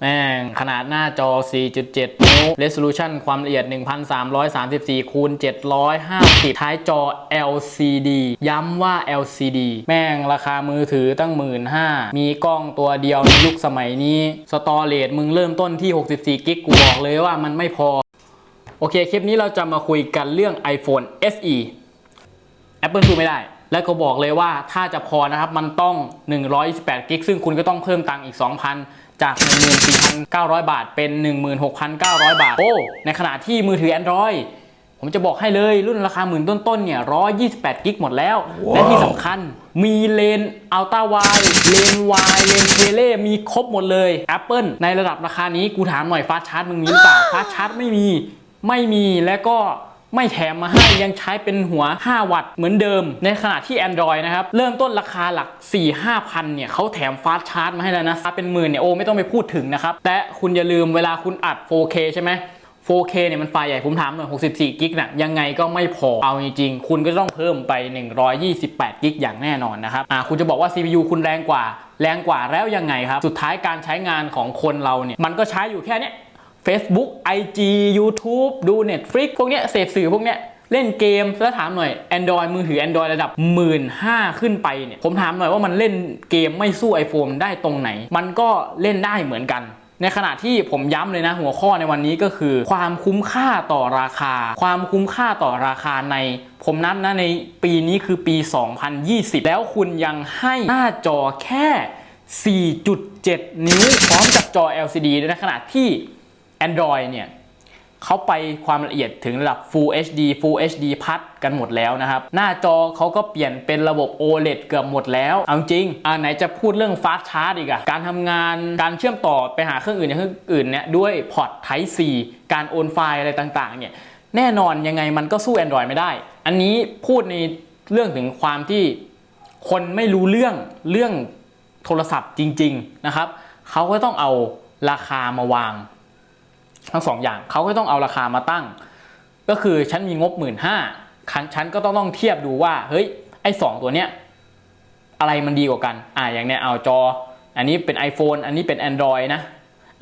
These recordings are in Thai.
แม่งขนาดหน้าจอ 4.7 นิ้ว resolution ความละเอียด 1334คูณ750 ท้ายจอ LCD ย้ำว่า LCD แม่งราคามือถือตั้ง 15,000มีกล้องตัวเดียวในยุคสมัยนี้ สตอเรจมึงเริ่มต้นที่ 64 กิกกูบอกเลยว่ามันไม่พอ โอเค คลิปนี้เราจะมาคุยกันเรื่อง iPhone SE Apple สู้ไม่ได้ และก็บอกเลยว่าถ้าจะพอนะครับมันต้อง 128กิกซึ่งคุณก็ต้องเพิ่มตังค์อีก 2,000 จาก 14,900 บาทเป็น 16,900 บาท โอ้ ในขณะที่มือถือ Android ผมจะบอกให้เลยรุ่นราคาหมื่นต้นๆเนี่ย 128 กิกหมดแล้วและที่สำคัญมีเลนอัลต้าไวเลนวายเลนเทเลมีครบหมดเลย Apple ในระดับราคานี้กูถามหน่อยฟาสชาร์จมึงมีหรือเปล่าฟาสชาร์จไม่มีไม่มีและก็ ไม่แถมมาให้ยังใช้เป็นหัว 5 วัตต์เหมือนเดิม ในขณะที่ Android นะครับ เริ่มต้นราคาหลัก 4-5พันเนี่ยเขาแถมฟาสต์ชาร์จมาให้แล้วนะเป็นหมื่นเนี่ยโอ้ไม่ต้องไปพูดถึงนะครับแต่คุณอย่าลืมเวลาคุณอัด 4K ใช่ไหม 4K เนี่ยมันไฟล์ใหญ่ผมถามหน่อย 64 กิกน่ะยังไงก็ไม่พอ เอาจริงๆ คุณก็ต้องเพิ่มไป 128 กิกอย่างแน่นอนนะครับ อ่า คุณจะบอกว่า CPU คุณแรงกว่า แรงกว่าแล้วยังไงครับ สุดท้ายการใช้งานของคนเราเนี่ย มันก็ใช้อยู่แค่เนี้ย Facebook IG YouTube ดู Netflix พวกเนี้ยเสพสื่อพวกเนี้ยเล่นเกมแล้วถามหน่อย Android มือถือ Android ระดับ 1 5ื่นขึ้นไปเนี่ย ผมถามหน่อยว่ามันเล่นเกมไม่สู้ iPhone ได้ตรงไหน มันก็เล่นได้เหมือนกัน ในขณะที่ผมย้ำเลยนะหัวข้อในวันนี้ก็คือ ความคุ้มค่าต่อราคา ความคุ้มค่าต่อราคาใน ผมนับนะในปีนี้คือปี 2020 แล้วคุณยังให้หน้าจอแค่ 4.7 นิ้วพร้อมกับจอ LCD ในขณะที่ Android เนี่ยเขาไปความละเอียดถึงระดับ Full HD Full HD พัดกันหมดแล้วนะครับ หน้าจอเขาก็เปลี่ยนเป็นระบบ OLED เกือบหมดแล้ว เอาจริงอ่าไหนจะพูดเรื่อง Fast Charge อีกอะการทำงานการเชื่อมต่อไปหาเครื่องอื่นอย่างเครื่องอื่นเนี่ยด้วยพอร์ต Type C การโอนไฟล์อะไรต่างๆเนี่ยแน่นอนยังไงมันก็สู้ Android ไม่ได้ อันนี้พูดในเรื่องถึงความที่คนไม่รู้เรื่องเรื่องโทรศัพท์จริง ๆนะครับเขาก็ต้องเอาราคามาวาง ทั้งสองอย่างเขาก็ต้องเอาราคามาตั้ง ก็คือฉันมีงบหมื่นห้าฉันก็ต้องต้องเทียบดูว่าเฮ้ยไอ้สองตัวเนี้ยอะไรมันดีกว่ากันอ่าอย่างเนี้ยเอาจอ อันนี้เป็น iPhone อันนี้เป็น Android นะ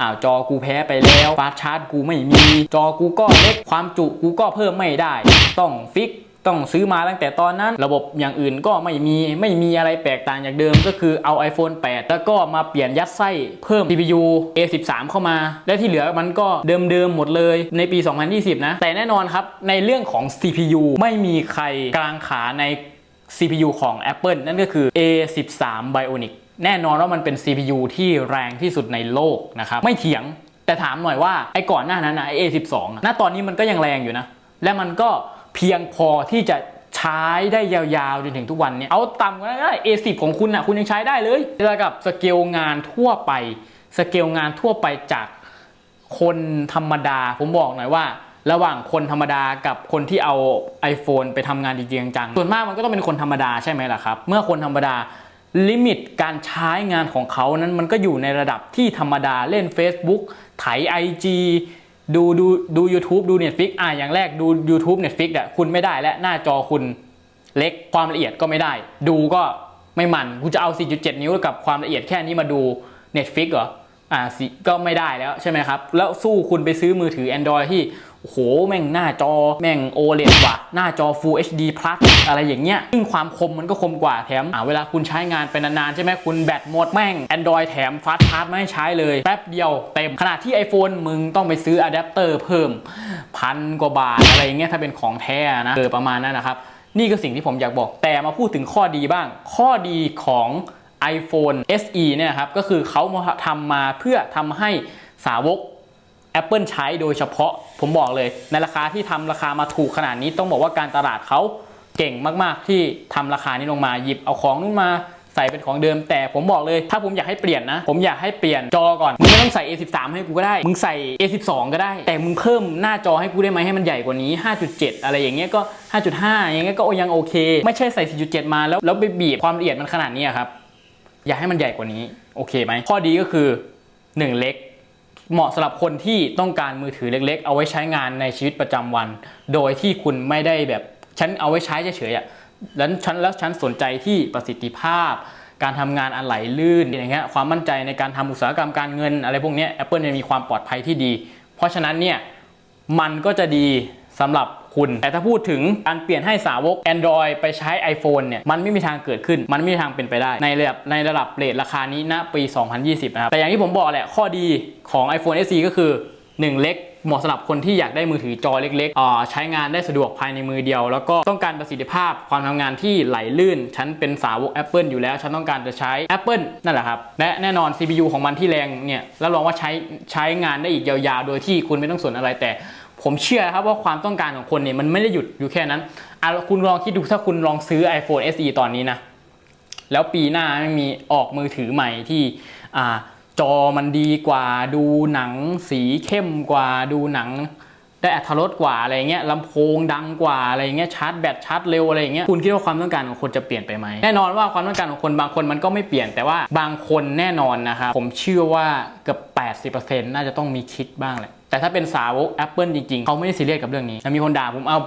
อ้าวจอกูแพ้ไปแล้วฟาชาร์จกูไม่มี จอกูก็เล็กความจุกูก็เพิ่มไม่ได้ ต้องฟิก ต้องซื้อมาตั้งแต่ตอนนั้น ระบบอย่างอื่นก็ไม่มีไม่มีอะไรแตกต่างจากเดิม ก็คือเอา iPhone 8 แล้วก็มาเปลี่ยนยัดไส้เพิ่ม CPU A13 เข้ามา และที่เหลือมันก็เดิมๆหมดเลยในปี 2020 นะ แต่แน่นอนครับ ในเรื่องของ CPU ไม่มีใครกลางขาใน CPU ของ Apple นั่นก็คือ A13 Bionic แน่นอนว่ามันเป็น CPU ที่แรงที่สุดในโลกนะครับ ไม่เถียง แต่ถามหน่อยว่าไอ้ก่อนหน้านั้นนะไอ้ A12 ณตอนนี้มันก็ยังแรงอยู่นะ และมันก็ เพียงพอที่จะใช้ได้ยาวๆจนถึงทุกวันเนี้เอาต่ำกว่านั้นก็ได้ A10 ของคุณนะคุณยังใช้ได้เลยระดับสเกลงานทั่วไปสเกลงานทั่วไปจากคนธรรมดา ผมบอกหน่อยว่า ระหว่างคนธรรมดากับคนที่เอา iPhone ไปทำงานจริงจังส่วนมากมันก็ต้องเป็นคนธรรมดาใช่ไหมล่ะครับ เมื่อคนธรรมดาลิมิตการใช้งานของเขานั้นมันก็อยู่ในระดับที่ธรรมดาเล่น Facebook ไถ IG ดูดูดู YouTube ดู Netflix อะอย่างแรกดู YouTube Netflix อะคุณไม่ได้และหน้าจอคุณเล็กความละเอียดก็ไม่ได้ ดูก็ไม่มันกูจะเอา 4.7 นิ้วกับความละเอียดแค่นี้มาดู Netflix เหรอ อ่าสิก็ไม่ได้แล้วใช่ไหมครับ แล้วสู้คุณไปซื้อมือถือ Android ที่โอ้โห แม่งหน้าจอแม่ง OLED ว่ะ หน้าจอ Full HD Plus อะไรอย่างเงี้ย ซึ่งความคมมันก็คมกว่าแถมอ่าเวลาคุณใช้งานไปนานๆ ใช่ไหมคุณแบตหมดแม่ง Android แถมฟาสต์ชาร์จไม่ให้ใช้เลย แป๊บเดียวเต็ม ขณะที่ iPhone มึงต้องไปซื้ออะแดปเตอร์เพิ่มพันกว่าบาท อะไรอย่างเงี้ยถ้าเป็นของแท้นะเออประมาณนั้นนะครับ นี่คือสิ่งที่ผมอยากบอกแต่มาพูดถึงข้อดีบ้าง ข้อดีของ iPhone SE เนี่ยครับก็คือเขามาทำมาเพื่อทำให้สาวก Apple ใช้โดยเฉพาะผมบอกเลย ในราคาที่ทำราคามาถูกขนาดนี้ต้องบอกว่าการตลาดเขาเก่งมากๆ ที่ทำราคานี้ลงมาหยิบเอาของนู้นมาใส่เป็นของเดิมแต่ผมบอกเลย ถ้าผมอยากให้เปลี่ยนนะ ผมอยากให้เปลี่ยนจอก่อน มึงไม่ต้องใส่ A13 ให้กูก็ได้ มึงใส่ A12 ก็ได้ แต่มึงเพิ่มหน้าจอให้กูได้ไหมให้มันใหญ่กว่านี้ 5.7 อะไรอย่างเงี้ยก็ 5.5 อย่างเงี้ยก็ยังโอเค ไม่ใช่ใส่ 4.7 มาแล้วแล้วไปบีบความละเอียดมันขนาดนี้ครับ อยากให้มันใหญ่กว่านี้ โอเคไหม ข้อดีก็คือหนึ่งเล็ก เหมาะสำหรับคนที่ต้องการมือถือเล็ก ๆ เอาไว้ใช้งานในชีวิตประจำวัน โดยที่คุณไม่ได้แบบฉันเอาไว้ใช้เฉยๆอะแล้วฉันแล้วฉันสนใจที่ประสิทธิภาพ การทำงานอันไหลลื่นอย่างเงี้ยความมั่นใจในการทำอุตสาหกรรมการเงิน อะไรพวกนี้ Apple จะมีความปลอดภัยที่ดี เพราะฉะนั้นเนี่ยมันก็จะดีสำหรับ คุณ แต่ถ้าพูดถึงการเปลี่ยนให้สาวก Android ไปใช้ iPhone เนี่ยมันไม่มีทางเกิดขึ้น มันไม่มีทางเป็นไปได้ ในระดับในระดับเรทราคานี้ณปี 2020 นะครับ แต่อย่างที่ผมบอกแหละข้อดีของ iPhone SE ก็คือ 1 เล็กเหมาะสำหรับคนที่อยากได้มือถือจอเล็กๆ ใช้งานได้สะดวกภายในมือเดียว แล้วก็ต้องการประสิทธิภาพความทำงานที่ไหลลื่น ฉันเป็นสาวก Apple อยู่แล้ว ฉันต้องการจะใช้ Apple นั่นแหละครับ และแน่นอน CPU ของมันที่แรงเนี่ยรับรองว่าใช้ใช้งานได้อีกยาวๆ โดยที่คุณไม่ต้องสนอะไรแต่ ผมเชื่อครับว่าความต้องการของคนเนี่ยมันไม่ได้หยุดอยู่แค่นั้นอะคุณลองคิดดูถ้าคุณลองซื้อ iPhone SE ตอนนี้นะแล้วปีหน้าไม่มีออกมือถือใหม่ที่อ่าจอมันดีกว่าดูหนังสีเข้มกว่าดูหนังได้อัตรสกว่าอะไรเงี้ยลำโพงดังกว่าอะไรเงี้ยชาร์จแบตชาร์จเร็วอะไรเงี้ยคุณคิดว่าความต้องการของคนจะเปลี่ยนไปไหมแน่นอนว่าความต้องการของคนบางคนมันก็ไม่เปลี่ยนแต่ว่าบางคนแน่นอนนะครับผมเชื่อว่าเกือบ 80%น่าจะต้องมีคิดบ้างแหละ แต่ถ้าเป็นสาวก Apple จริงๆ เขาไม่ได้ซีเรียสกับเรื่องนี้แต่มีคนด่าผมเอา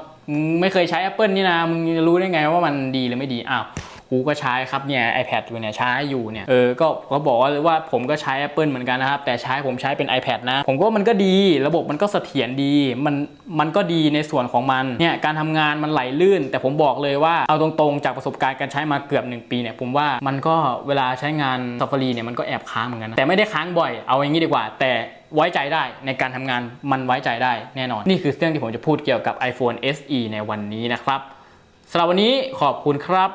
ไม่เคยใช้ Apple นี่นะมึงจะรู้ได้ไงว่ามันดีหรือไม่ดีอ้าว กูก็ใช้ครับเนี่ย iPad อยู่เนี่ยใช้อยู่เนี่ยเออก็ก็บอกว่าว่าผมก็ใช้ Apple เหมือนกันนะครับ แต่ใช้ผมใช้เป็น iPad นะ ผมก็มันก็ดี ระบบมันก็เสถียรดี มันมันก็ดีในส่วนของมันเนี่ยการทำงานมันไหลลื่น แต่ผมบอกเลยว่าเอาตรงๆ จากประสบการณ์การใช้มาเกือบ 1 ปีเนี่ยผมว่ามันก็เวลาใช้งาน Safari เนี่ยมันก็แอบค้างเหมือนกันนะแต่ไม่ได้ค้างบ่อยเอาอย่างนี้ดีกว่า แต่ไว้ใจได้ในการทำงานมันไว้ใจได้แน่นอน นี่คือเรื่องที่ผมจะพูดเกี่ยวกับ iPhone SE ในวันนี้นะครับสำหรับวันนี้ขอบคุณครับ